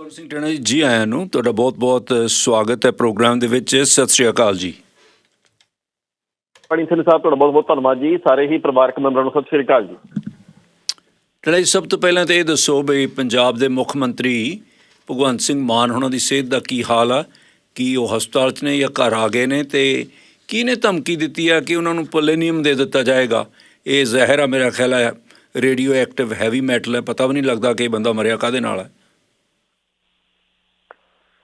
ਸਵਰਨ ਸਿੰਘ ਟਣਾ ਜੀ ਜੀ ਆਇਆਂ ਨੂੰ ਤੁਹਾਡਾ ਬਹੁਤ-ਬਹੁਤ ਸਵਾਗਤ ਹੈ ਪ੍ਰੋਗਰਾਮ ਦੇ ਵਿੱਚ। ਸਤਿ ਸ਼੍ਰੀ ਅਕਾਲ ਜੀ। ਪਣੀ ਸਿੰਘ ਸਾਹਿਬ ਤੁਹਾਡਾ ਬਹੁਤ ਬਹੁਤ ਧੰਨਵਾਦ ਜੀ। ਸਾਰੇ ਹੀ ਪਰਿਵਾਰਕ ਮੈਂਬਰਾਂ ਨੂੰ ਸਤਿ ਸ਼੍ਰੀ ਅਕਾਲ ਜੀ। ਟਣਾ ਜੀ ਸਭ ਤੋਂ ਪਹਿਲਾਂ ਤਾਂ ਇਹ ਦੱਸੋ ਵੀ ਪੰਜਾਬ ਦੇ ਮੁੱਖ ਮੰਤਰੀ ਭਗਵੰਤ ਸਿੰਘ ਮਾਨ ਉਹਨਾਂ ਦੀ ਸਿਹਤ ਦਾ ਕੀ ਹਾਲ ਆ? ਕੀ ਉਹ ਹਸਪਤਾਲ 'ਚ ਨੇ ਜਾਂ ਘਰ ਆ ਗਏ ਨੇ? ਤੇ ਕਿਹਨੇ ਧਮਕੀ ਦਿੱਤੀ ਆ ਕਿ ਉਹਨਾਂ ਨੂੰ ਪੋਲੇਨੀਅਮ ਦੇ ਦਿੱਤਾ ਜਾਏਗਾ? ਇਹ ਜ਼ਹਿਰ ਆ ਮੇਰਾ ਖਿਆਲ ਹੈ ਰੇਡੀਓ ਐਕਟਿਵ ਹੈਵੀ ਮੈਟਲ ਹੈ। ਪਤਾ ਵੀ ਨਹੀਂ ਲੱਗਦਾ ਕਿ ਇਹ ਬੰਦਾ ਮਰਿਆ ਕਾਦੇ ਨਾਲ ਹੈ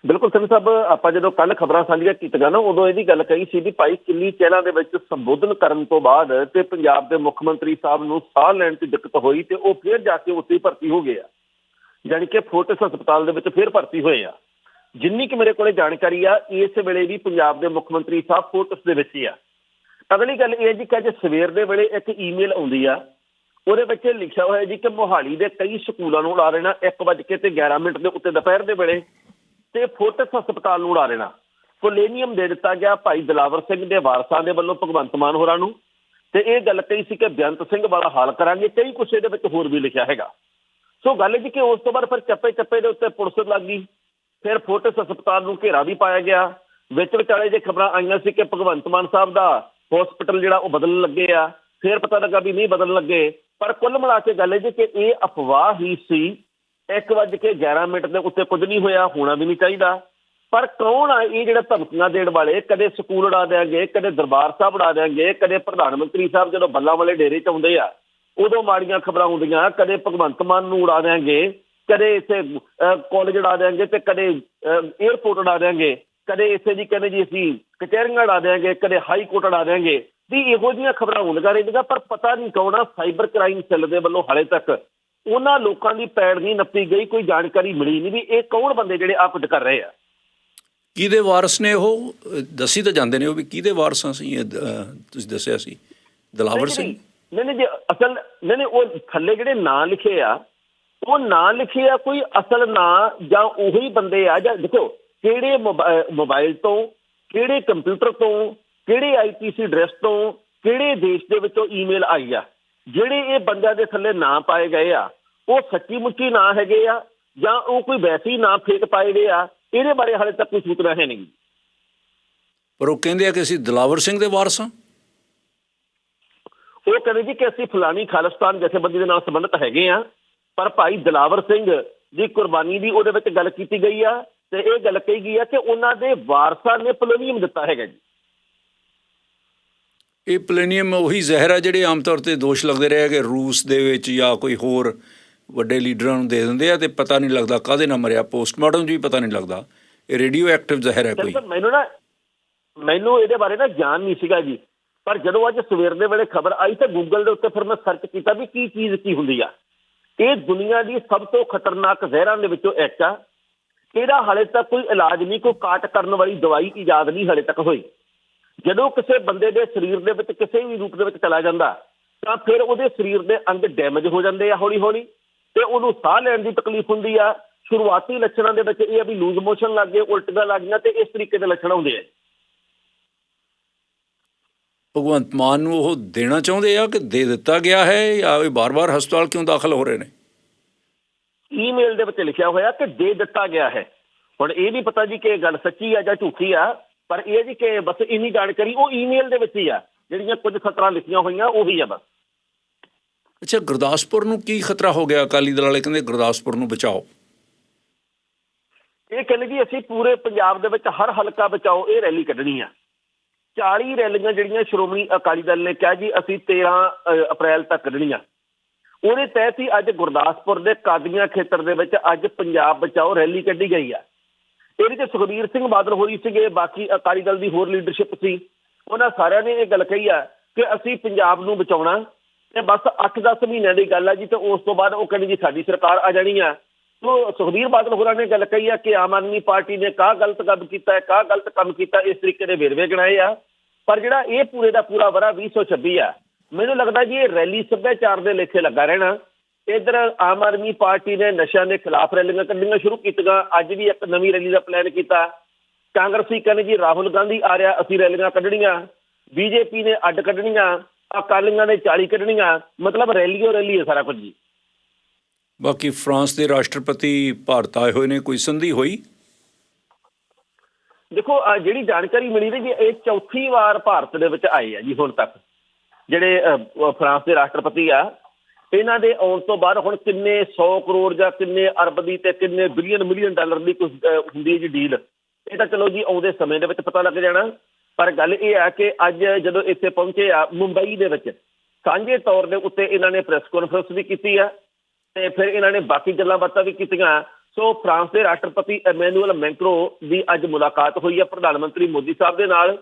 ਬਿਲਕੁਲ ਸਿੰਘ ਸਾਹਿਬ ਆਪਾਂ ਜਦੋਂ ਕੱਲ ਖਬਰਾਂ ਸਾਂਝੀਆਂ ਕੀਤੀਆਂ ਨਾ, ਉਦੋਂ ਇਹਦੀ ਗੱਲ ਕਹੀ ਸੀ ਵੀ ਭਾਈ ਕਿੰਨੀ ਚਹਿਲਾਂ ਦੇ ਵਿੱਚ ਸੰਬੋਧਨ ਕਰਨ ਤੋਂ ਬਾਅਦ ਤੇ ਪੰਜਾਬ ਦੇ ਮੁੱਖ ਮੰਤਰੀ ਸਾਹਿਬ ਨੂੰ ਸਾਹ ਲੈਣ 'ਚ ਦਿੱਕਤ ਹੋਈ ਤੇ ਉਹ ਫੇਰ ਜਾ ਕੇ ਉੱਥੇ ਹੀ ਭਰਤੀ ਹੋ ਗਏ ਆ। ਯਾਨੀ ਕਿ ਫੋਰਟਿਸ ਹਸਪਤਾਲ ਦੇ ਵਿੱਚ ਫੇਰ ਭਰਤੀ ਹੋਏ ਆ। ਜਿੰਨੀ ਕਿ ਮੇਰੇ ਕੋਲੇ ਜਾਣਕਾਰੀ ਆ, ਇਸ ਵੇਲੇ ਵੀ ਪੰਜਾਬ ਦੇ ਮੁੱਖ ਮੰਤਰੀ ਸਾਹਿਬ ਫੋਰਟਿਸ ਦੇ ਵਿੱਚ ਹੀ ਆ। ਅਗਲੀ ਗੱਲ ਇਹ ਜੀ ਕਿ ਅੱਜ ਸਵੇਰ ਦੇ ਵੇਲੇ ਇੱਕ ਈਮੇਲ ਆਉਂਦੀ ਆ, ਉਹਦੇ ਵਿੱਚ ਇਹ ਲਿਖਿਆ ਹੋਇਆ ਜੀ ਕਿ ਮੋਹਾਲੀ ਦੇ ਕਈ ਸਕੂਲਾਂ ਨੂੰ ਉਡਾ ਦੇਣਾ 1:00 ਤੇ 11 ਮਿੰਟ ਦੇ ਉੱਤੇ ਦੁਪਹਿਰ ਦੇ ਵੇਲੇ। ਤੇ ਫੋਰਟਿਸ ਹਸਪਤਾਲ ਨੂੰ ਉਡਾ ਲੈਣਾ ਪੋਲੇਨੀਅਮ ਦੇ ਦਿੱਤਾ ਗਿਆ ਭਾਈ ਦਲਾਵਰ ਸਿੰਘ ਦੇ ਵਾਰਸਾਂ ਦੇ ਵੱਲੋਂ ਭਗਵੰਤ ਮਾਨ ਹੋਰਾਂ ਨੂੰ। ਤੇ ਇਹ ਗੱਲ ਕਹੀ ਸੀ ਕਿ ਬੇਅੰਤ ਸਿੰਘ ਵਾਲਾ ਹਾਲ ਕਰਾਂਗੇ, ਕਈ ਕੁਛ ਇਹਦੇ ਵਿੱਚ ਹੋਰ ਵੀ ਲਿਖਿਆ ਹੈਗਾ। ਸੋ ਗੱਲ ਇਹ ਜੀ ਕਿ ਉਸ ਤੋਂ ਬਾਅਦ ਫਿਰ ਚੱਪੇ ਚੱਪੇ ਦੇ ਉੱਤੇ ਪੁਲਿਸ ਲੱਗ ਗਈ। ਫਿਰ ਫੋਰਟਿਸ ਹਸਪਤਾਲ ਨੂੰ ਘੇਰਾ ਵੀ ਪਾਇਆ ਗਿਆ। ਵਿੱਚ ਵਿਚਾਲੇ ਜੇ ਖਬਰਾਂ ਆਈਆਂ ਸੀ ਕਿ ਭਗਵੰਤ ਮਾਨ ਸਾਹਿਬ ਦਾ ਹਸਪੀਟਲ ਜਿਹੜਾ ਉਹ ਬਦਲਣ ਲੱਗੇ ਆ। ਫਿਰ ਪਤਾ ਲੱਗਾ ਵੀ ਨਹੀਂ ਬਦਲਣ ਲੱਗੇ। ਪਰ ਕੁੱਲ ਮਿਲਾ ਕੇ ਗੱਲ ਇਹ ਜੀ ਕਿ ਇਹ ਅਫਵਾਹ ਹੀ ਸੀ 1:11 ਮਿੰਟ ਦੇ ਉੱਤੇ ਕੁਝ ਨਹੀਂ ਹੋਇਆ, ਹੋਣਾ ਵੀ ਨਹੀਂ ਚਾਹੀਦਾ। ਪਰ ਕੌਣ ਆ ਇਹ ਜਿਹੜਾ ਧਮਕੀਆਂ ਦੇਣ ਵਾਲੇ? ਕਦੇ ਸਕੂਲ ਉਡਾ ਦੇਾਂਗੇ ਕਦੇ ਦਰਬਾਰ ਸਾਹਿਬ ਉਡਾ ਦੇਾਂਗੇ ਕਦੇ ਪ੍ਰਧਾਨ ਮੰਤਰੀ ਸਾਹਿਬ ਜਦੋਂ ਬੱਲਾਂ ਵਾਲੇ ਡੇਰੇ 'ਚ ਆਉਂਦੇ ਆ, ਉਦੋਂ ਮਾੜੀਆਂ ਖਬਰਾਂ ਹੁੰਦੀਆਂ, ਕਦੇ ਭਗਵੰਤ ਮਾਨ ਨੂੰ ਉਡਾ ਦੇਾਂਗੇ ਕਦੇ ਇਸੇ ਕਾਲਜ ਉਡਾ ਦੇਾਂਗੇ ਤੇ ਕਦੇ 에ਅਰਪੋਰਟ ਉਡਾ ਦੇਾਂਗੇ ਕਦੇ ਇਸੇ ਦੀ ਕਹਿੰਦੇ ਜੀ ਅਸੀਂ ਕਚਹਿਰੀਆਂ ਉਡਾ ਦੇਾਂਗੇ ਕਦੇ ਹਾਈ ਕੋਰਟ ਉਡਾ ਦੇਾਂਗੇ ਵੀ ਇਹੋ ਜਿਹੀਆਂ ਖਬਰਾਂ ਹੁੰਦੀਆਂ ਰਹਿੰਦੀਆਂ, ਪਰ ਪਤਾ ਨਹੀਂ ਕੌਣ ਆ ਸਾਈਬਰ ਕ੍ਰਾਈਮ ਸੈੱਲ ਦੇ ਵੱਲੋਂ ਹਾਲੇ ਤੱਕ ਉਹਨਾਂ ਲੋਕਾਂ ਦੀ ਪੈੜ ਨਹੀਂ ਨੱਪੀ ਗਈ ਕੋਈ ਜਾਣਕਾਰੀ ਮਿਲੀ ਨਹੀਂ ਵੀ ਇਹ ਕੌਣ ਬੰਦੇ ਜਿਹੜੇ ਆ ਕੁਝ ਕਰ ਰਹੇ ਆ। ਕਿਹਦੇ ਵਾਰਸ ਨੇ ਉਹ? ਦੱਸੀ ਤਾਂ ਜਾਂਦੇ ਨੇ ਉਹ ਵੀ ਕਿਹਦੇ ਵਾਰਸਾਂ ਸੀ ਤੁਸੀਂ ਦੱਸਿਆ ਸੀ? ਦਲਾਵਰ ਸਿੰਘ? ਨਹੀਂ ਨਹੀਂ ਜੀ ਅਸਲ ਨਹੀਂ ਨਹੀਂ ਉਹ ਥੱਲੇ ਜਿਹੜੇ ਨਾਂ ਲਿਖੇ ਆ ਉਹ ਨਾਂ ਲਿਖੇ ਆ ਕੋਈ ਅਸਲ ਨਾਂ ਜਾਂ ਉਹੀ ਬੰਦੇ ਆ ਜਾਂ ਦੇਖੋ ਕਿਹੜੇ ਮੋਬਾ- ਮੋਬਾਈਲ ਤੋਂ ਕਿਹੜੇ ਕੰਪਿਊਟਰ ਤੋਂ ਕਿਹੜੇ ਆਈਪੀਸੀ ਐਡਰੈਸ ਤੋਂ ਕਿਹੜੇ ਦੇਸ਼ ਦੇ ਵਿੱਚੋਂ ਈਮੇਲ ਆਈ ਆ। ਜਿਹੜੇ ਇਹ ਬੰਦਿਆਂ ਦੇ ਥੱਲੇ ਨਾਂ ਪਾਏ ਗਏ ਆ ਉਹ ਸੱਚੀ ਮੁੱਚੀ ਨਾਂ ਹੈਗੇ ਆ ਜਾਂ ਉਹ ਕੋਈ ਵੈਸੇ ਨਾਂ ਫੇਕ ਪਾਏ ਗਏ ਆ ਇਹਦੇ ਬਾਰੇ ਹਾਲੇ ਤੱਕ ਕੋਈ ਸੂਚਨਾ ਹੈ ਨਹੀਂ। ਪਰ ਉਹ ਕਹਿੰਦੇ ਆ ਕਿ ਅਸੀਂ ਦਲਾਵਰ ਸਿੰਘ ਦੇ ਵਾਰਸ ਹਾਂ। ਉਹ ਕਹਿੰਦੇ ਜੀ ਕਿ ਅਸੀਂ ਫਲਾਨੀ ਖਾਲਿਸਤਾਨ ਜਥੇਬੰਦੀ ਦੇ ਨਾਲ ਸੰਬੰਧਿਤ ਹੈਗੇ ਆ ਪਰ ਭਾਈ ਦਲਾਵਰ ਸਿੰਘ ਦੀ ਕੁਰਬਾਨੀ ਦੀ ਉਹਦੇ ਵਿੱਚ ਗੱਲ ਕੀਤੀ ਗਈ ਆ ਤੇ ਇਹ ਗੱਲ ਕਹੀ ਗਈ ਆ ਕਿ ਉਹਨਾਂ ਦੇ ਵਾਰਸਾਂ ਨੇ ਪੋਲੋਨੀਅਮ ਦਿੱਤਾ ਹੈਗਾ ਜੀ। ਇਹ ਪਲੇਨੀਅਮ ਉਹੀ ਜ਼ਹਿਰ ਆ ਜਿਹੜੇ ਆਮ ਤੌਰ ਤੇ ਦੋਸ਼ ਲੱਗਦੇ ਰਹੇ ਕਿ ਰੂਸ ਦੇ ਵਿੱਚ ਜਾਂ ਕੋਈ ਹੋਰ ਵੱਡੇ ਲੀਡਰਾਂ ਨੂੰ ਦੇ ਦਿੰਦੇ ਆ ਤੇ ਪਤਾ ਨਹੀਂ ਲੱਗਦਾ ਕਾਹਦੇ ਨਾਲ ਮਰਿਆ ਪੋਸਟਮਾਰਟਮ ਵੀ ਪਤਾ ਨਹੀਂ ਲੱਗਦਾ। ਇਹ ਰੇਡੀਓ ਐਕਟਿਵ ਜ਼ਹਿਰ ਹੈ ਕੋਈ। ਮੈਨੂੰ ਨਾ, ਮੈਨੂੰ ਇਹਦੇ ਬਾਰੇ ਨਾ ਗਿਆਨ ਨਹੀਂ ਸੀਗਾ ਜੀ। ਪਰ ਜਦੋਂ ਅੱਜ ਸਵੇਰ ਦੇ ਵੇਲੇ ਖਬਰ ਆਈ ਤਾਂ ਗੂਗਲ ਦੇ ਉੱਤੇ ਫਿਰ ਮੈਂ ਸਰਚ ਕੀਤਾ ਵੀ ਕੀ ਚੀਜ਼ ਕੀ ਹੁੰਦੀ ਆ। ਇਹ ਦੁਨੀਆ ਦੀ ਸਭ ਤੋਂ ਖਤਰਨਾਕ ਜ਼ਹਿਰਾਂ ਦੇ ਵਿੱਚੋਂ ਇੱਕ ਆ। ਇਹਦਾ ਹਾਲੇ ਤੱਕ ਕੋਈ ਇਲਾਜ ਨਹੀਂ, ਕੋਈ ਕਾਟ ਕਰਨ ਵਾਲੀ ਦਵਾਈ ਇਜਾਦ ਨਹੀਂ ਹਾਲੇ ਤੱਕ ਹੋਈ। ਜਦੋਂ ਕਿਸੇ ਬੰਦੇ ਦੇ ਸਰੀਰ ਦੇ ਵਿੱਚ ਕਿਸੇ ਵੀ ਰੂਪ ਦੇ ਵਿੱਚ ਚਲਾ ਜਾਂਦਾ, ਤਾਂ ਫਿਰ ਉਹਦੇ ਸਰੀਰ ਦੇ ਅੰਗ ਡੈਮੇਜ ਹੋ ਜਾਂਦੇ ਆ ਹੌਲੀ ਹੌਲੀ ਤੇ ਉਹਨੂੰ ਸਾਹ ਲੈਣ ਦੀ ਤਕਲੀਫ ਹੁੰਦੀ ਆ। ਸ਼ੁਰੂਆਤੀ ਲੱਛਣਾਂ ਦੇ ਵਿੱਚ ਇਹ ਆ ਵੀ ਲੂਜ਼ ਮੋਸ਼ਨ ਲੱਗ ਗਏ ਉਲਟੀਆਂ ਲੱਗ ਗਈਆਂ ਤੇ ਇਸ ਤਰੀਕੇ ਦੇ ਲੱਛਣ ਹੁੰਦੇ ਆ। ਭਗਵੰਤ ਮਾਨ ਨੂੰ ਉਹ ਦੇਣਾ ਚਾਹੁੰਦੇ ਆ ਕਿ ਦੇ ਦਿੱਤਾ ਗਿਆ ਹੈ ਜਾਂ ਇਹ ਬਾਰ-ਬਾਰ ਹਸਪਤਾਲ ਕਿਉਂ ਦਾਖਲ ਹੋ ਰਹੇ ਨੇ? ਈਮੇਲ ਦੇ ਵਿੱਚ ਲਿਖਿਆ ਹੋਇਆ ਕਿ ਦੇ ਦਿੱਤਾ ਗਿਆ ਹੈ। ਹੁਣ ਇਹ ਨਹੀਂ ਪਤਾ ਜੀ ਕਿ ਇਹ ਗੱਲ ਸੱਚੀ ਆ ਜਾਂ ਝੂਠੀ ਆ ਪਰ ਇਹ ਜੀ ਕਿ ਬਸ ਇੰਨੀ ਜਾਣਕਾਰੀ ਉਹ ਈਮੇਲ ਦੇ ਵਿੱਚ ਹੀ ਆ ਜਿਹੜੀਆਂ ਕੁਝ ਖਤਰਾ ਲਿਖੀਆਂ ਹੋਈਆਂ ਉਹੀ ਆ ਬਸ। ਅੱਛਾ, ਗੁਰਦਾਸਪੁਰ ਨੂੰ ਕੀ ਖਤਰਾ ਹੋ ਗਿਆ? ਅਕਾਲੀ ਦਲ ਵਾਲੇ ਕਹਿੰਦੇ ਗੁਰਦਾਸਪੁਰ ਨੂੰ ਬਚਾਓ। ਇਹ ਕਹਿੰਦੇ ਜੀ ਅਸੀਂ ਪੂਰੇ ਪੰਜਾਬ ਦੇ ਵਿੱਚ ਹਰ ਹਲਕਾ ਬਚਾਓ, ਇਹ ਰੈਲੀ ਕੱਢਣੀ ਆ। 40 ਰੈਲੀਆਂ ਜਿਹੜੀਆਂ ਸ਼੍ਰੋਮਣੀ ਅਕਾਲੀ ਦਲ ਨੇ ਕਿਹਾ ਜੀ, ਅਸੀਂ 13 ਅਪ੍ਰੈਲ ਤੱਕ ਕੱਢਣੀਆਂ। ਉਹਦੇ ਤਹਿਤ ਹੀ ਅੱਜ ਗੁਰਦਾਸਪੁਰ ਦੇ ਕਾਦੀਆਂ ਖੇਤਰ ਦੇ ਵਿੱਚ ਅੱਜ ਪੰਜਾਬ ਬਚਾਓ ਰੈਲੀ ਕੱਢੀ ਗਈ ਆ। ਇਹਦੇ ਚ ਸੁਖਬੀਰ ਸਿੰਘ ਬਾਦਲ ਹੋਈ ਸੀਗੇ, ਬਾਕੀ ਅਕਾਲੀ ਦਲ ਦੀ ਹੋਰ ਲੀਡਰਸ਼ਿਪ ਸੀ। ਉਹਨਾਂ ਸਾਰਿਆਂ ਨੇ ਇਹ ਗੱਲ ਕਹੀ ਆ ਕਿ ਅਸੀਂ ਪੰਜਾਬ ਨੂੰ ਬਚਾਉਣਾ ਤੇ ਬਸ 8-10 ਮਹੀਨਿਆਂ ਦੀ ਗੱਲ ਆ ਜੀ, ਤੇ ਉਸ ਤੋਂ ਬਾਅਦ ਉਹ ਕਹਿੰਦੇ ਜੀ ਸਾਡੀ ਸਰਕਾਰ ਆ ਜਾਣੀ ਆ। ਸੋ ਸੁਖਬੀਰ ਬਾਦਲ ਹੋਰਾਂ ਨੇ ਗੱਲ ਕਹੀ ਆ ਕਿ ਆਮ ਆਦਮੀ ਪਾਰਟੀ ਨੇ ਕਾਹ ਗਲਤ ਕੰਮ ਕੀਤਾ ਹੈ, ਕਾਹ ਗਲਤ ਕੰਮ ਕੀਤਾ, ਇਸ ਤਰੀਕੇ ਦੇ ਵੇਰਵੇ ਗਿਣਾਏ ਆ। ਪਰ ਜਿਹੜਾ ਇਹ ਪੂਰੇ ਦਾ ਪੂਰਾ ਵਰਾ 2026 ਆ, ਮੈਨੂੰ ਲੱਗਦਾ ਜੀ ਇਹ ਰੈਲੀ ਸੱਭਿਆਚਾਰ ਦੇ ਲੇਖੇ ਲੱਗਾ ਰਹਿਣਾ। ਇਧਰ ਆਮ ਆਦਮੀ ਪਾਰਟੀ ਨੇ ਨਸ਼ਿਆਂ ਦੇ ਖਿਲਾਫ ਰੈਲੀਆਂ ਕੱਢਣੀਆਂ ਸ਼ੁਰੂ ਕੀਤੀਆਂ, ਅੱਜ ਵੀ ਇੱਕ ਨਵੀਂ ਰੈਲੀ ਦਾ ਪਲਾਨ ਕੀਤਾ। ਕਾਂਗਰਸੀ ਕਹਿੰਦੇ ਜੀ ਰਾਹੁਲ ਗਾਂਧੀ ਆ ਰਿਹਾ, ਅਸੀਂ ਰੈਲੀਆਂ ਕੱਢਣੀਆਂ। ਬੀਜੇਪੀ ਨੇ ਅੱਡ ਕੱਢਣੀਆਂ। ਅਕਾਲੀਆਂ ਨੇ 40 ਕੱਢਣੀਆਂ ਮਤਲਬ ਰੈਲੀਓ ਰੈਲੀ ਹੈ ਸਾਰਾ ਕੁਝ ਜੀ। ਬਾਕੀ ਫਰਾਂਸ ਦੇ ਰਾਸ਼ਟਰਪਤੀ ਭਾਰਤ ਆਏ ਹੋਏ ਨੇ ਕੋਈ ਸੰਧੀ ਹੋਈ? ਦੇਖੋ ਜਿਹੜੀ ਜਾਣਕਾਰੀ ਮਿਲੀ ਜੀ ਇਹ ਚੌਥੀ ਵਾਰ ਭਾਰਤ ਦੇ ਵਿੱਚ ਆਏ ਆ ਜੀ ਹੁਣ ਤੱਕ। ਜਿਹੜੇ ਫਰਾਂਸ ਦੇ ਰਾਸ਼ਟਰਪਤੀ ਆ ਇਹਨਾਂ ਦੇ ਆਉਣ ਤੋਂ ਬਾਅਦ ਹੁਣ ਕਿੰਨੇ 100 ਕਰੋੜ ਜਾਂ ਕਿੰਨੇ ਅਰਬ ਦੀ ਤੇ ਕਿੰਨੇ ਬਿਲੀਅਨ ਮਿਲੀਅਨ ਡਾਲਰ ਦੀ ਕੁਝ ਹੁੰਦੀ ਹੈ ਜੀ ਡੀਲ ਇਹ ਤਾਂ ਚਲੋ ਜੀ ਆਉਂਦੇ ਸਮੇਂ ਦੇ ਵਿੱਚ ਪਤਾ ਲੱਗ ਜਾਣਾ। ਪਰ ਗੱਲ ਇਹ ਆ ਕਿ ਅੱਜ ਜਦੋਂ ਇੱਥੇ ਪਹੁੰਚੇ ਆ ਮੁੰਬਈ ਦੇ ਵਿੱਚ, ਸਾਂਝੇ ਤੌਰ ਦੇ ਉੱਤੇ ਇਹਨਾਂ ਨੇ ਪ੍ਰੈਸ ਕਾਨਫਰੰਸ ਵੀ ਕੀਤੀ ਆ ਤੇ ਫਿਰ ਇਹਨਾਂ ਨੇ ਬਾਕੀ ਗੱਲਾਂ ਬਾਤਾਂ ਵੀ ਕੀਤੀਆਂ। ਸੋ ਫਰਾਂਸ ਦੇ ਰਾਸ਼ਟਰਪਤੀ ਐਮੈਨੂਅਲ ਮੈਂਕਰੋ ਦੀ ਅੱਜ ਮੁਲਾਕਾਤ ਹੋਈ ਹੈ ਪ੍ਰਧਾਨ ਮੰਤਰੀ ਮੋਦੀ ਸਾਹਿਬ ਦੇ ਨਾਲ।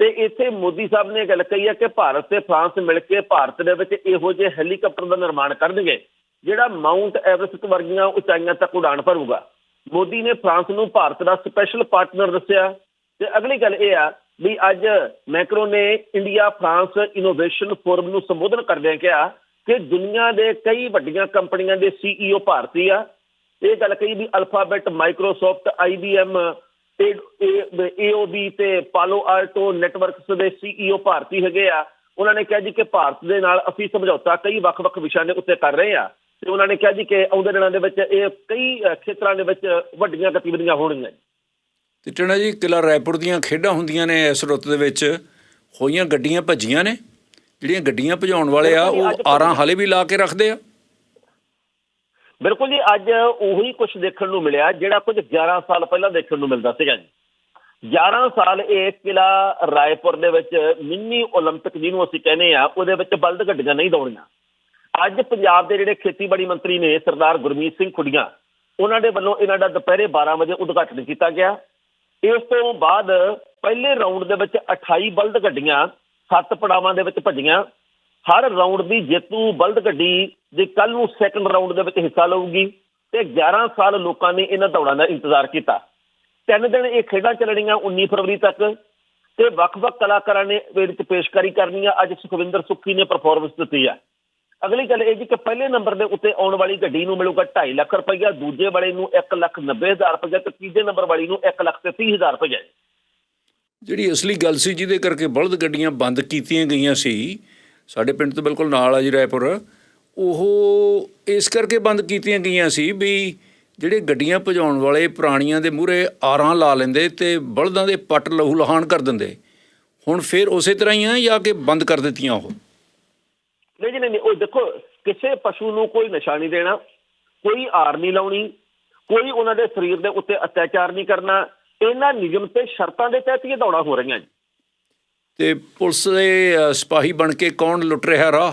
ਤੇ ਇੱਥੇ ਮੋਦੀ ਸਾਹਿਬ ਨੇ ਗੱਲ ਕਹੀ ਹੈ ਕਿ ਭਾਰਤ ਤੇ ਫਰਾਂਸ ਮਿਲ ਕੇ ਭਾਰਤ ਦੇ ਵਿੱਚ ਇਹੋ ਜਿਹੇ ਹੈਲੀਕਾਪਟਰ ਦਾ ਨਿਰਮਾਣ ਕਰਨਗੇ, ਜਿਹੜਾ ਮਾਊਂਟ ਐਵਰੈਸਟ ਵਰਗੀਆਂ ਉਚਾਈਆਂ ਤੱਕ ਉਡਾਣ ਭਰੂਗਾ। ਮੋਦੀ ਨੇ ਫਰਾਂਸ ਨੂੰ ਭਾਰਤ ਦਾ ਸਪੈਸ਼ਲ ਪਾਰਟਨਰ ਦੱਸਿਆ। ਤੇ ਅਗਲੀ ਗੱਲ ਇਹ ਆ ਵੀ ਅੱਜ ਮੈਕਰੋ ਨੇ ਇੰਡੀਆ ਫਰਾਂਸ ਇਨੋਵੇਸ਼ਨ ਫੋਰਮ ਨੂੰ ਸੰਬੋਧਨ ਕਰਦਿਆਂ ਕਿਹਾ ਕਿ ਦੁਨੀਆ ਦੇ ਕਈ ਵੱਡੀਆਂ ਕੰਪਨੀਆਂ ਦੇ ਸੀਈਓ ਭਾਰਤੀ ਆ। ਇਹ ਗੱਲ ਕਹੀ ਵੀ ਅਲਫਾਬੈਟ ਮਾਈਕਰੋਸਾਫਟ ਆਈਬੀਐਮ ਏਓਬੀ ਤੇ ਪਾਲੋ ਆਲਟੋ ਨੈਟਵਰਕਸ ਦੇ ਸੀਈਓ ਭਾਰਤੀ ਹੈਗੇ ਆ। ਉਹਨਾਂ ਨੇ ਕਿਹਾ ਜੀ ਕਿ ਭਾਰਤ ਦੇ ਨਾਲ ਅਸੀਂ ਸਮਝੌਤਾ ਕਈ ਵੱਖ-ਵੱਖ ਵਿਸ਼ਿਆਂ ਦੇ ਉੱਤੇ ਕਰ ਰਹੇ ਆ। ਤੇ ਉਹਨਾਂ ਨੇ ਕਿਹਾ ਜੀ ਕਿ ਆਉਂਦੇ ਦਿਨਾਂ ਦੇ ਵਿੱਚ ਇਹ ਕਈ ਖੇਤਰਾਂ ਦੇ ਵਿੱਚ ਵੱਡੀਆਂ ਗਤੀਵਿਧੀਆਂ ਹੋਣਗੀਆਂ। ਤੇ ਟਣਾ ਜੀ ਕਿਲਾ ਰਾਏਪੁਰ ਦੀਆਂ ਖੇਡਾਂ ਹੁੰਦੀਆਂ ਨੇ ਇਸ ਰੁੱਤ ਦੇ ਵਿੱਚ ਹੋਈਆਂ ਗੱਡੀਆਂ ਭੱਜੀਆਂ ਨੇ ਜਿਹੜੀਆਂ ਗੱਡੀਆਂ ਭਜਾਉਣ ਵਾਲੇ ਆ ਬਿਲਕੁਲ ਜੀ, ਅੱਜ ਉਹ ਆਰਾਂ ਹਾਲੇ ਵੀ ਲਾ ਕੇ ਰੱਖਦੇ ਆ ਬਿਲਕੁਲ ਜੀ ਅੱਜ ਉਹੀ ਕੁਝ ਦੇਖਣ ਨੂੰ ਮਿਲਿਆ ਜਿਹੜਾ ਕੁਝ 11 ਸਾਲ ਪਹਿਲਾਂ ਦੇਖਣ ਨੂੰ ਮਿਲਦਾ ਸੀਗਾ ਜੀ 11 ਸਾਲ ਇਹ ਕਿਲਾ ਰਾਏਪੁਰ ਦੇ ਵਿੱਚ ਮਿੰਨੀ 올림픽 ਜਿਹਨੂੰ ਅਸੀਂ ਕਹਿੰਦੇ ਆ ਉਹਦੇ ਵਿੱਚ ਬਲਦ ਗੱਡੀਆਂ ਨਹੀਂ ਦੌੜੀਆਂ ਅੱਜ ਪੰਜਾਬ ਦੇ ਜਿਹੜੇ ਖੇਤੀਬਾੜੀ ਮੰਤਰੀ ਨੇ ਸਰਦਾਰ ਗੁਰਮੀਤ ਸਿੰਘ ਖੁੱਡੀਆਂ ਉਹਨਾਂ ਦੇ ਵੱਲੋਂ ਇਹਨਾਂ ਦਾ ਦੁਪਹਿਰੇ 12 ਵਜੇ ਉਦਘਾਟਨ ਕੀਤਾ ਗਿਆ ਇਸ ਤੋਂ ਬਾਅਦ ਪਹਿਲੇ ਰਾਊਂਡ ਦੇ ਵਿੱਚ 28 ਬਲਦ ਗੱਡੀਆਂ, ਸੱਤ ਪੜਾਵਾਂ ਦੇ ਵਿੱਚ ਭੱਜੀਆਂ। ਹਰ ਰਾਊਂਡ ਦੀ ਜੇਤੂ ਬਲਦ ਗੱਡੀ ਦੇ ਕੱਲ ਨੂੰ ਸੈਕੰਡ ਰਾਊਂਡ ਦੇ ਵਿੱਚ ਹਿੱਸਾ ਲਊਗੀ ਤੇ 11 ਸਾਲ ਲੋਕਾਂ ਨੇ ਇਹਨਾਂ ਦੌੜਾਂ ਦਾ ਇੰਤਜ਼ਾਰ ਕੀਤਾ। ਤਿੰਨ ਦਿਨ ਇਹ ਖੇਡਾਂ ਚੱਲਣੀਆਂ 19 ਫਰਵਰੀ ਤੱਕ ਤੇ ਵੱਖ-ਵੱਖ ਕਲਾਕਾਰਾਂ ਨੇ ਇਹਦੇ ਵਿੱਚ ਪੇਸ਼ਕਾਰੀ ਕਰਨੀ ਆ। ਅੱਜ ਸੁਖਵਿੰਦਰ ਸੁੱਖੀ ਨੇ ਪਰਫਾਰਮੈਂਸ ਦਿੱਤੀ ਆ। ਅਗਲੀ ਗੱਲ ਇਹ ਜੀ ਕਿ ਪਹਿਲੇ ਨੰਬਰ ਦੇ ਉੱਤੇ ਆਉਣ ਵਾਲੀ ਗੱਡੀ ਨੂੰ ਮਿਲੂਗਾ 2.5 ਲੱਖ ਰੁਪਈਆ, ਦੂਜੇ ਵਾਲੇ ਨੂੰ 1 ਲੱਖ 90 ਹਜ਼ਾਰ ਰੁਪਈਆ ਤੇ ਤੀਜੇ ਨੰਬਰ ਵਾਲੀ ਨੂੰ 1 ਲੱਖ ਤੇ 30 ਹਜ਼ਾਰ ਰੁਪਈਆ ਜਿਹੜੀ ਅਸਲੀ ਗੱਲ ਸੀ, ਜਿਹਦੇ ਕਰਕੇ ਬਲਦ ਗੱਡੀਆਂ ਬੰਦ ਕੀਤੀਆਂ ਗਈਆਂ ਸੀ, ਸਾਡੇ ਪਿੰਡ ਤੋਂ ਬਿਲਕੁਲ ਨਾਲ ਆ ਜੀ ਰਾਏਪੁਰ, ਉਹ ਇਸ ਕਰਕੇ ਬੰਦ ਕੀਤੀਆਂ ਗਈਆਂ ਸੀ ਵੀ ਜਿਹੜੇ ਗੱਡੀਆਂ ਭਜਾਉਣ ਵਾਲੇ ਪ੍ਰਾਣੀਆਂ ਦੇ ਮੂਹਰੇ ਆਰਾਂ ਲਾ ਲੈਂਦੇ ਤੇ ਬਲਦਾਂ ਦੇ ਪੱਟ ਲਹੂ ਲਹਾਨ ਕਰ ਦਿੰਦੇ। ਹੁਣ ਫਿਰ ਉਸੇ ਤਰ੍ਹਾਂ ਹੀ ਆ ਜਾਂ ਕਿ ਬੰਦ ਕਰ ਦਿੱਤੀਆਂ ਉਹ? ਨਹੀਂ ਨਹੀਂ ਨਹੀਂ, ਉਹ ਦੇਖੋ ਕਿਸੇ ਪਸ਼ੂ ਨੂੰ ਕੋਈ ਨਸ਼ਾ ਨਹੀਂ ਦੇਣਾ ਕੋਈ ਆਰ ਨਹੀਂ ਲਾਉਣੀ ਕੋਈ ਉਹਨਾਂ ਦੇ ਸਰੀਰ ਦੇ ਉੱਤੇ ਅਤਿਆਚਾਰ ਨਹੀਂ ਕਰਨਾ ਇਹਨਾਂ ਨਿਯਮ ਤੇ ਸ਼ਰਤਾਂ ਦੇ ਤਹਿਤ ਇਹ ਦੌੜਾਂ ਹੋ ਰਹੀਆਂ ਜੀ। ਤੇ ਪੁਲਿਸ ਦੇ ਸਿਪਾਹੀ ਬਣ ਕੇ ਕੌਣ ਲੁੱਟ ਰਿਹਾ ਰਾਹ?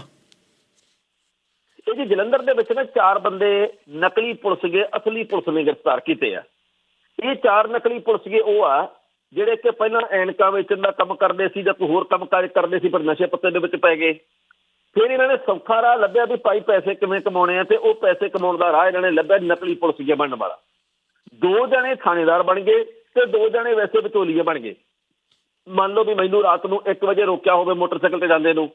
ਇਹ ਜੀ ਜਲੰਧਰ ਦੇ ਵਿੱਚ ਨਾ ਚਾਰ ਬੰਦੇ ਨਕਲੀ ਪੁਲਿਸ ਗਏ ਅਸਲੀ ਪੁਲਿਸ ਨੇ ਗ੍ਰਿਫਤਾਰ ਕੀਤੇ ਆ। ਇਹ ਚਾਰ ਨਕਲੀ ਪੁਲਿਸ ਗਏ ਉਹ ਆ ਜਿਹੜੇ ਕਿ ਪਹਿਲਾਂ ਐਨਕਾਂ ਵੇਚਣ ਦਾ ਕੰਮ ਕਰਦੇ ਸੀ ਜਾਂ ਕੋਈ ਹੋਰ ਕੰਮ ਕਾਜ ਕਰਦੇ ਸੀ ਪਰ ਨਸ਼ੇ ਪੱਤੇ ਦੇ ਵਿੱਚ ਪੈ ਗਏ। ਫਿਰ ਇਹਨਾਂ ਨੇ ਸੌਖਾ ਰਾਹ ਲੱਭਿਆ ਵੀ ਭਾਈ ਪੈਸੇ ਕਿਵੇਂ ਕਮਾਉਣੇ ਆ ਤੇ ਉਹ ਪੈਸੇ ਕਮਾਉਣ ਦਾ ਰਾਹ ਇਹਨਾਂ ਨੇ ਲੱਭਿਆ ਨਕਲੀ ਪੁਲਿਸ ਬਣਨ ਵਾਲਾ। ਦੋ ਜਣੇ ਥਾਣੇਦਾਰ ਬਣ ਗਏ ਤੇ ਦੋ ਜਣੇ ਵੈਸੇ ਵਿਚੋਲੀਏ ਬਣ ਗਏ। ਮੰਨ ਲਓ ਵੀ ਮੈਨੂੰ ਰਾਤ ਨੂੰ 1 ਵਜੇ ਰੋਕਿਆ ਹੋਵੇ ਮੋਟਰਸਾਈਕਲ ਤੇ ਜਾਂਦੇ ਨੂੰ।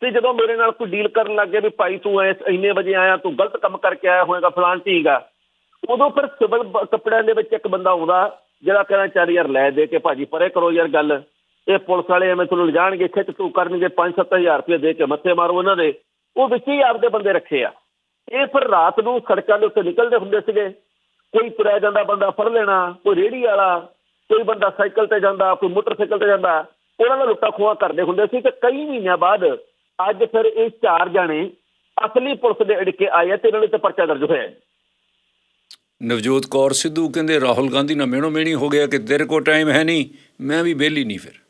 ਤੇ ਜਦੋਂ ਮੇਰੇ ਨਾਲ ਕੋਈ ਡੀਲ ਕਰਨ ਲੱਗ ਗਿਆ ਵੀ ਭਾਈ ਤੂੰ ਐ ਇੰਨੇ ਵਜੇ ਆਇਆ, ਤੂੰ ਗਲਤ ਕੰਮ ਕਰਕੇ ਆਇਆ ਹੋਏਗਾ, ਫਲਾਣ ਠੀਕਾ ਉਦੋਂ ਫਿਰ ਸਿਵਲ ਕੱਪੜਿਆਂ ਦੇ ਵਿੱਚ ਇੱਕ ਬੰਦਾ ਆਉਂਦਾ, ਜਿਹੜਾ ਕਹਿੰਦਾ, ਚੱਲ ਯਾਰ ਲੈ ਦੇ ਕੇ ਭਾਜੀ, ਪਰੇ ਕਰੋ ਯਾਰ ਗੱਲ। ਇਹ ਪੁਲਿਸ ਵਾਲੇ ਐਵੇਂ ਤੁਹਾਨੂੰ ਲਿਜਾਣਗੇ ਖਿੱਚ ਤੂੰ ਕਰਨਗੇ 5-7000 ਰੁਪਏ ਦੇ ਕੇ ਮੱਥੇ ਮਾਰੋ ਇਹਨਾਂ ਦੇ। ਉਹ ਵਿੱਚ ਹੀ ਆਪਦੇ ਬੰਦੇ ਰੱਖੇ ਆ। ਇਹ ਫਿਰ ਰਾਤ ਨੂੰ ਸੜਕਾਂ ਦੇ ਉੱਤੇ ਨਿਕਲਦੇ ਹੁੰਦੇ ਸੀਗੇ। ਕੋਈ ਤੁਰਿਆ ਜਾਂਦਾ ਬੰਦਾ ਫੜ ਲੈਣਾ, ਕੋਈ ਰੇੜੀ ਵਾਲਾ, ਕੋਈ ਬੰਦਾ ਸਾਈਕਲ ਤੇ ਜਾਂਦਾ, ਕੋਈ ਮੋਟਰਸਾਈਕਲ ਤੇ ਜਾਂਦਾ। ਉਹਨਾਂ ਨਾਲ ਲੁੱਟਾ ਖੋਆ ਕਰਦੇ ਹੁੰਦੇ ਸੀ ਤੇ ਕਈ ਮਹੀਨਿਆਂ ਬਾਅਦ ਅੱਜ ਫਿਰ ਇਹ ਚਾਰ ਜਾਣੇ ਅਸਲੀ ਪੁਲਿਸ ਦੇ ਅੜਕੇ ਆਏ ਆ ਤੇ ਇਹਨਾਂ ਨੇ ਤੇ ਪਰਚਾ ਦਰਜ ਹੋਇਆ ਨਵਜੋਤ ਕੌਰ ਸਿੱਧੂ ਕਹਿੰਦੇ, ਰਾਹੁਲ ਗਾਂਧੀ ਨਾਲ ਮੇਣੋ ਮੇਣੀ ਹੋ ਗਿਆ ਕਿ ਤੇਰੇ ਕੋਲ ਟਾਈਮ ਹੈ ਨਹੀਂ, ਮੈਂ ਵੀ ਵਿਹਲੀ ਨਹੀਂ ਫਿਰ।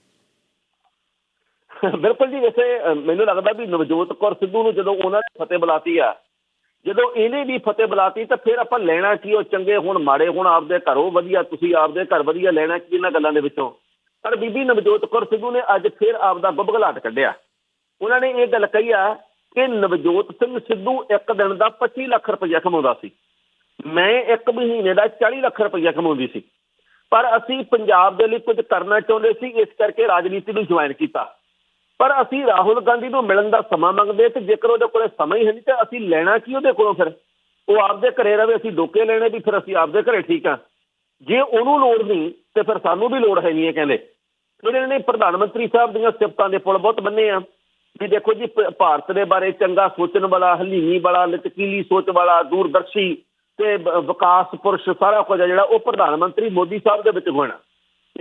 ਬਿਲਕੁਲ ਜੀ, ਵੈਸੇ ਮੈਨੂੰ ਲੱਗਦਾ ਵੀ ਨਵਜੋਤ ਕੌਰ ਸਿੱਧੂ ਨੂੰ ਜਦੋਂ ਉਹਨਾਂ ਨੇ ਫਤਿਹ ਬੁਲਾਤੀ ਆ, ਜਦੋਂ ਇਹਨੇ ਵੀ ਫਤਿਹ ਬੁਲਾਤੀ ਤਾਂ ਫਿਰ ਆਪਾਂ ਲੈਣਾ ਕੀ ਉਹ ਚੰਗੇ, ਹੁਣ ਮਾੜੇ, ਹੁਣ ਆਪਦੇ ਘਰੋਂ ਵਧੀਆ, ਤੁਸੀਂ ਆਪਦੇ ਘਰ ਵਧੀਆ ਲੈਣਾ ਕੀ ਇਹਨਾਂ ਗੱਲਾਂ ਦੇ ਵਿੱਚੋਂ? ਪਰ ਬੀਬੀ ਨਵਜੋਤ ਕੌਰ ਸਿੱਧੂ ਨੇ ਅੱਜ ਫਿਰ ਆਪਦਾ ਗੁਬਗਲਾਟ ਕੱਢਿਆ। ਉਹਨਾਂ ਨੇ ਇਹ ਗੱਲ ਕਹੀ ਆ ਕਿ ਨਵਜੋਤ ਸਿੰਘ ਸਿੱਧੂ ਇੱਕ ਦਿਨ ਦਾ 25 ਲੱਖ ਰੁਪਈਆ ਕਮਾਉਂਦਾ ਸੀ। ਮੈਂ ਇੱਕ ਮਹੀਨੇ ਦਾ 40 ਲੱਖ ਰੁਪਈਆ ਕਮਾਉਂਦੀ ਸੀ। ਪਰ ਅਸੀਂ ਪੰਜਾਬ ਦੇ ਲਈ ਕੁਝ ਕਰਨਾ ਚਾਹੁੰਦੇ ਸੀ, ਇਸ ਕਰਕੇ ਰਾਜਨੀਤੀ ਨੂੰ ਜੁਆਇਨ ਕੀਤਾ। ਪਰ ਅਸੀਂ ਰਾਹੁਲ ਗਾਂਧੀ ਨੂੰ ਮਿਲਣ ਦਾ ਸਮਾਂ ਮੰਗਦੇ ਤੇ ਜੇਕਰ ਉਹਦੇ ਕੋਲੇ ਸਮਾਂ ਹੀ ਹੈ ਨਹੀਂ ਤੇ ਅਸੀਂ ਲੈਣਾ ਕੀ ਉਹਦੇ ਕੋਲੋਂ ਫਿਰ? ਉਹ ਆਪਦੇ ਘਰੇ ਰਵੇ, ਅਸੀਂ ਡੋਕੇ ਲੈਣੇ ਵੀ ਫਿਰ ਅਸੀਂ ਆਪਦੇ ਘਰੇ ਠੀਕ ਆ ਜੇ ਉਹਨੂੰ ਲੋੜ ਨਹੀਂ ਤੇ ਫਿਰ ਸਾਨੂੰ ਵੀ ਲੋੜ ਹੈ ਨਹੀਂ ਇਹ ਕਹਿੰਦੇ। ਫਿਰ ਇਹਨਾਂ ਨੇ ਪ੍ਰਧਾਨ ਮੰਤਰੀ ਸਾਹਿਬ ਦੀਆਂ ਸਿਫਤਾਂ ਦੇ ਪੁਲ ਬਹੁਤ ਬੰਨੇ ਆ। ਵੀ ਦੇਖੋ ਜੀ, ਭ- ਭਾਰਤ ਦੇ ਬਾਰੇ ਚੰਗਾ ਸੋਚਣ ਵਾਲਾ, ਹਲੀਮੀ ਵਾਲਾ, ਲਚਕੀਲੀ ਸੋਚ ਵਾਲਾ, ਦੂਰਦਰਸ਼ੀ ਤੇ ਵਿਕਾਸ ਪੁਰਸ਼ ਸਾਰਾ ਕੁਝ ਆ ਜਿਹੜਾ ਉਹ ਪ੍ਰਧਾਨ ਮੰਤਰੀ ਮੋਦੀ ਸਾਹਿਬ ਦੇ ਵਿੱਚ ਹੋਣਾ।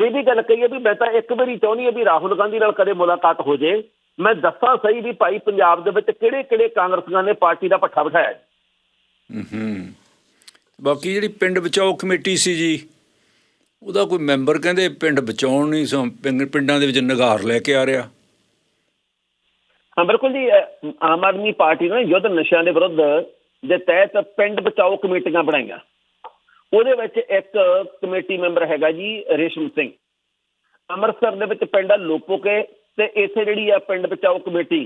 ਇਹ ਵੀ ਗੱਲ ਕਹੀ ਹੈ ਵੀ ਮੈਂ ਤਾਂ ਇੱਕ ਵਾਰੀ ਚਾਹੁੰਦੀ ਹਾਂ ਵੀ ਰਾਹੁਲ ਗਾਂਧੀ ਨਾਲ ਕਦੇ ਮੁਲਾਕਾਤ ਹੋ ਜੇ। ਮੈਂ ਦੱਸਾਂ ਸਹੀ ਵੀ ਭਾਈ ਪੰਜਾਬ ਦੇ ਵਿੱਚ ਕਿਹੜੇ ਕਿਹੜੇ ਕਾਂਗਰਸੀਆਂ ਨੇ ਪਾਰਟੀ ਦਾ ਪੱਠਾ ਬਿਠਾਇਆ ਹੈ। ਹੂੰ ਬਾਕੀ ਜਿਹੜੀ ਪਿੰਡ ਬਚਾਓ ਕਮੇਟੀ ਸੀ ਜੀ ਉਹਦਾ ਕੋਈ ਮੈਂਬਰ ਕਹਿੰਦੇ ਪਿੰਡ ਬਚਾਉਣ ਨਹੀਂ ਸੋ ਪਿੰਡ- ਦੇ ਵਿੱਚ ਨਿਗਾਰ ਲੈ ਕੇ ਆ ਰਿਹਾ। ਹਾਂ ਬਿਲਕੁਲ ਜੀ ਆਮ ਆਦਮੀ ਪਾਰਟੀ ਨੇ ਯੁੱਧ ਨਸ਼ਿਆਂ ਦੇ ਵਿਰੁੱਧ ਦੇ ਤਹਿਤ ਪਿੰਡ ਬਚਾਓ ਕਮੇਟੀਆਂ ਬਣਾਈਆਂ। ਉਹਦੇ ਵਿੱਚ ਇੱਕ ਕਮੇਟੀ ਮੈਂਬਰ ਹੈਗਾ ਜੀ ਰੇਸ਼ਮ ਸਿੰਘ। ਅੰਮ੍ਰਿਤਸਰ ਦੇ ਵਿੱਚ ਪਿੰਡ ਆ ਲੋਪੋਕੇ ਤੇ ਇੱਥੇ ਜਿਹੜੀ ਆ ਪਿੰਡ ਬਚਾਓ ਕਮੇਟੀ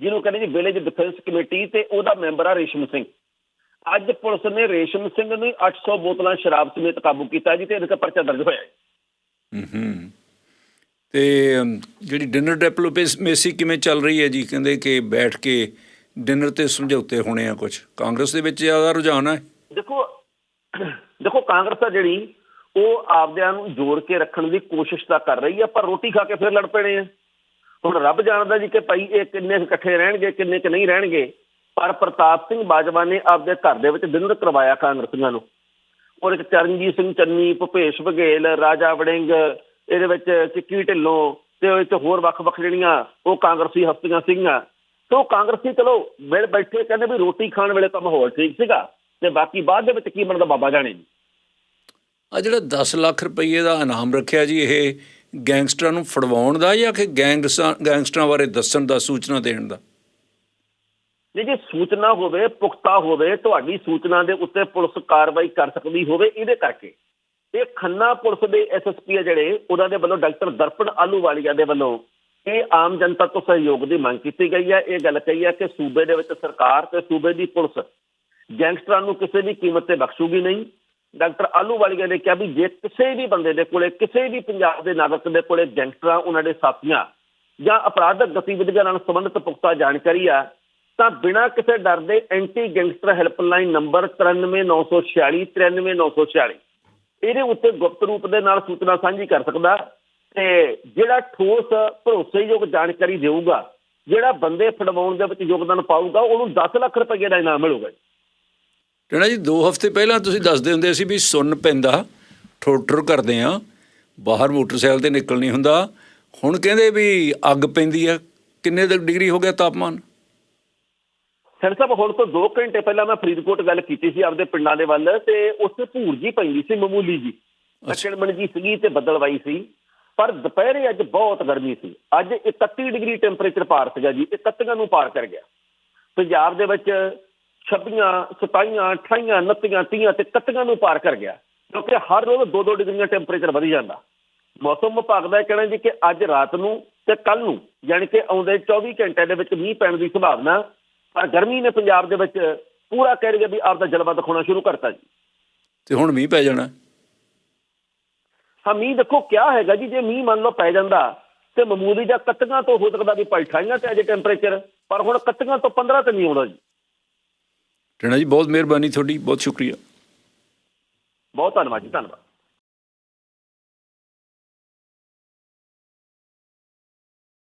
ਜਿਹਨੂੰ ਕਹਿੰਦੇ ਜੀ ਵਿਲੇਜ ਡਿਫੈਂਸ ਕਮੇਟੀ ਤੇ ਉਹਦਾ ਮੈਂਬਰ ਆ ਰੇਸ਼ਮ ਸਿੰਘ। ਅੱਜ ਪੁਲਿਸ ਨੇ ਰੇਸ਼ਮ ਸਿੰਘ ਨੂੰ 800 ਬੋਤਲਾਂ ਸ਼ਰਾਬ ਸਮੇਤ ਕਾਬੂ ਕੀਤਾ ਜੀ ਤੇ ਇਹਦੇ ਤੇ ਪਰਚਾ ਦਰਜ ਹੋਇਆ ਹੈ ਹੂੰ ਤੇ ਜਿਹੜੀ ਡਿਨਰ ਡਿਪਲੋਮੇਸੀ ਕਿਵੇਂ ਚੱਲ ਰਹੀ ਹੈ ਜੀ? ਕਹਿੰਦੇ ਕਿ ਬੈਠ ਕੇ ਡਿਨਰ ਤੇ ਸਮਝੌਤੇ ਹੋਣੇ ਆ ਕੁਝ ਕਾਂਗਰਸ ਦੇ ਵਿੱਚ ਜ਼ਿਆਦਾ ਰੁਝਾਨ ਹੈ ਦੇਖੋ ਦੇਖੋ, ਕਾਂਗਰਸ ਆ ਜਿਹੜੀ ਉਹ ਆਪਦਿਆਂ ਨੂੰ ਜੋੜ ਕੇ ਰੱਖਣ ਦੀ ਕੋਸ਼ਿਸ਼ ਤਾਂ ਕਰ ਰਹੀ ਆ, ਪਰ ਰੋਟੀ ਖਾ ਕੇ ਫਿਰ ਲੜ ਪੈਣੇ ਆ। ਹੁਣ ਰੱਬ ਜਾਣਦਾ ਜੀ ਕਿ ਭਾਈ ਇਹ ਕਿੰਨੇ ਕੁ ਇਕੱਠੇ ਰਹਿਣਗੇ, ਕਿੰਨੇ ਕਿ ਨਹੀਂ ਰਹਿਣਗੇ, ਪਰ ਪ੍ਰਤਾਪ ਸਿੰਘ ਬਾਜਵਾ ਨੇ ਆਪਦੇ ਘਰ ਦੇ ਵਿੱਚ ਡਿਨਰ ਕਰਵਾਇਆ ਕਾਂਗਰਸੀਆਂ ਨੂੰ। ਔਰ ਇੱਕ ਚਰਨਜੀਤ ਸਿੰਘ ਚੰਨੀ, ਭੁਪੇਸ਼ ਬਘੇਲ, ਰਾਜਾ ਵੜਿੰਗ, ਇਹਦੇ ਵਿੱਚ ਚਿੱਕੀ ਢਿੱਲੋਂ ਤੇ ਉਹ 'ਚ ਹੋਰ ਵੱਖ-ਵੱਖ ਜਿਹੜੀਆਂ ਉਹ ਕਾਂਗਰਸੀ ਹਸਤੀਆਂ ਸੀਗੀਆਂ। ਸੋ ਕਾਂਗਰਸੀ ਚਲੋ ਮਿਲ ਬੈਠੇ ਕਹਿੰਦੇ ਵੀ ਰੋਟੀ ਖਾਣ ਵੇਲੇ ਤਾਂ ਮਾਹੌਲ ਠੀਕ ਸੀਗਾ, ਤੇ ਬਾਕੀ ਬਾਅਦ ਦੇ ਵਿੱਚ ਕੀ ਬਣਦਾ ਬਾਬਾ ਜਾਣੇ ਜੀ? ਆ ਜਿਹੜਾ 10 ਲੱਖ ਰੁਪਏ ਦਾ ਇਨਾਮ ਰੱਖਿਆ ਜੀ, ਇਹ ਗੈਂਗਸਟਰਾਂ ਨੂੰ ਫੜਵਾਉਣ ਦਾ ਜਾਂ ਕਿ ਗੈਂਗਸਟਰਾਂ ਗੈਂਗਸਟਰਾਂ ਬਾਰੇ ਦੱਸਣ ਦਾ, ਸੂਚਨਾ ਦੇਣ ਦਾ? ਜੇ ਜੇ ਸੂਚਨਾ ਹੋਵੇ, ਪੁਖਤਾ ਹੋਵੇ, ਤੁਹਾਡੀ ਸੂਚਨਾ ਦੇ ਉੱਤੇ ਪੁਲਿਸ ਕਾਰਵਾਈ ਕਰ ਸਕਦੀ ਹੋਵੇ ਇਹਦੇ ਕਰਕੇ। ਇਹ ਖੰਨਾ ਪੁਲਿਸ ਦੇ ਐਸਐਸਪੀ ਆ ਜਿਹੜੇ, ਉਹਨਾਂ ਦੇ ਵੱਲੋਂ ਡਾਕਟਰ ਦਰਪਣ ਆਲੂਵਾਲੀਆ ਦੇ ਵੱਲੋਂ ਇਹ ਆਮ ਜਨਤਾ ਤੋਂ ਸਹਿਯੋਗ ਦੀ ਮੰਗ ਕੀਤੀ ਗਈ ਹੈ। ਇਹ ਗੱਲ ਕਹੀ ਹੈ ਕਿ ਸੂਬੇ ਦੇ ਵਿੱਚ ਸਰਕਾਰ ਤੇ ਸੂਬੇ ਦੀ ਪੁਲਿਸ ਗੈਂਗਸਟਰਾਂ ਨੂੰ ਕਿਸੇ ਵੀ ਕੀਮਤ ਤੇ ਬਖਸ਼ੂਗੀ ਨਹੀਂ। ਡਾਕਟਰ ਆਲੂਵਾਲੀਆ ਨੇ ਕਿਹਾ ਵੀ ਜੇ ਕਿਸੇ ਵੀ ਬੰਦੇ ਦੇ ਕੋਲੇ, ਕਿਸੇ ਵੀ ਪੰਜਾਬ ਦੇ ਨਾਗਰਿਕ ਦੇ ਕੋਲੇ ਗੈਂਗਸਟਰਾਂ ਉਹਨਾਂ ਦੇ ਸਾਥੀਆਂ ਜਾਂ ਅਪਰਾਧਕ ਗਤੀਵਿਧੀਆਂ ਨਾਲ ਸੰਬੰਧਿਤ ਪੁਖਤਾ ਜਾਣਕਾਰੀ ਆ, ਤਾਂ ਬਿਨਾਂ ਕਿਸੇ ਡਰ ਦੇ ਐਂਟੀ ਗੈਂਗਸਟਰ ਹੈਲਪਲਾਈਨ ਨੰਬਰ 93946 93946 ਇਹਦੇ ਉੱਤੇ ਗੁਪਤ ਰੂਪ ਦੇ ਨਾਲ ਸੂਚਨਾ ਸਾਂਝੀ ਕਰ ਸਕਦਾ ਤੇ ਜਿਹੜਾ ਠੋਸ, ਭਰੋਸੇਯੋਗ ਜਾਣਕਾਰੀ ਦੇਊਗਾ, ਜਿਹੜਾ ਬੰਦੇ ਫੜਵਾਉਣ ਦੇ ਵਿੱਚ ਯੋਗਦਾਨ ਪਾਊਗਾ, ਉਹਨੂੰ 10 ਲੱਖ ਰੁਪਏ ਦਾ ਇਨਾਮ ਮਿਲੂਗਾ ਟਣਾ ਜੀ 2 ਹਫ਼ਤੇ ਪਹਿਲਾਂ ਤੁਸੀਂ ਦੱਸਦੇ ਹੁੰਦੇ ਸੀ ਵੀ ਸੁੰਨ ਪੈਂਦਾ ਠੋਟਰ ਕਰਦੇ ਆ ਬਾਹਰ ਮੋਟਰਸਾਈਕਲ ਤੇ ਨਿਕਲ ਨਹੀਂ ਹੁੰਦਾ। ਹੁਣ ਕਹਿੰਦੇ ਵੀ ਅੱਗ ਪੈਂਦੀ ਆ ਕਿੰਨੇ ਤੱਕ ਡਿਗਰੀ ਹੋ ਗਿਆ ਤਾਪਮਾਨ? ਸਰ ਸਾਹਿਬ ਹੁਣ ਤੋਂ 2 ਘੰਟੇ ਪਹਿਲਾਂ ਮੈਂ ਫਰੀਦਕੋਟ ਗੱਲ ਕੀਤੀ ਸੀ ਆਪਦੇ ਪਿੰਡਾਂ ਦੇ ਵੱਲ ਤੇ ਉੱਥੇ ਧੂੜ ਜੀ ਪੈਂਦੀ ਸੀ ਮਾਮੂਲੀ ਜੀ। ਅਕੜਮਣ ਜੀ ਸੀਗੀ ਤੇ ਬੱਦਲਵਾਈ ਸੀ। ਪਰ ਦੁਪਹਿਰੇ ਅੱਜ ਬਹੁਤ ਗਰਮੀ ਸੀ। ਅੱਜ 31 ਡਿਗਰੀ ਟੈਂਪਰੇਚਰ ਪਾਰ ਸੀਗਾ ਜੀ 31 ਨੂੰ ਪਾਰ ਕਰ ਗਿਆ। ਪੰਜਾਬ ਦੇ ਵਿੱਚ 26 27 28 29 30 ਤੇ 31 ਨੂੰ ਪਾਰ ਕਰ ਗਿਆ। ਕਿਉਂਕਿ ਹਰ ਰੋਜ਼ 2-2 ਡਿਗਰੀਆਂ ਟੈਂਪਰੇਚਰ ਵਧੀ ਜਾਂਦਾ। ਮੌਸਮ ਵਿਭਾਗ ਦਾ ਇਹ ਕਹਿਣਾ ਜੀ ਕਿ ਅੱਜ ਰਾਤ ਨੂੰ ਤੇ ਕੱਲ ਨੂੰ ਯਾਨੀ ਕਿ ਆਉਂਦੇ 24 ਘੰਟਿਆਂ ਦੇ ਵਿੱਚ ਮੀਂਹ ਪੈਣ ਦੀ ਸੰਭਾਵਨਾ ਪਰ ਗਰਮੀ ਨੇ ਪੰਜਾਬ ਦੇ ਵਿੱਚ ਪੂਰਾ ਕਹਿ ਰਹੀ ਵੀ ਆਪਦਾ ਜਲਵਾ ਦਿਖਾਉਣਾ ਸ਼ੁਰੂ ਕਰਤਾ ਜੀ। ਤੇ ਹੁਣ ਮੀਂਹ ਪੈ ਜਾਣਾ? ਹਾਂ ਮੀਂਹ ਦੇਖੋ ਕਿਆ ਹੈਗਾ ਜੀ ਜੇ ਮੀਂਹ ਮੰਨ ਲਓ ਪੈ ਜਾਂਦਾ ਤੇ ਮਾਮੂਲੀ ਜਾਂ ਕੱਤੀਆਂ ਤੋਂ ਹੋ ਸਕਦਾ ਵੀ ਭਾਈ ਅਠਾਈਆਂ ਤੇ ਅਜੇ ਟੈਂਪਰੇਚਰ ਪਰ ਹੁਣ ਕੱਤੀਆਂ ਤੋਂ 15 ਤੇ ਨਹੀਂ ਆਉਂਦਾ ਜੀ। ਟਣਾ ਜੀ ਬਹੁਤ ਮਿਹਰਬਾਨੀ ਤੁਹਾਡੀ ਬਹੁਤ ਸ਼ੁਕਰੀਆ। ਬਹੁਤ ਧੰਨਵਾਦ ਜੀ ਧੰਨਵਾਦ।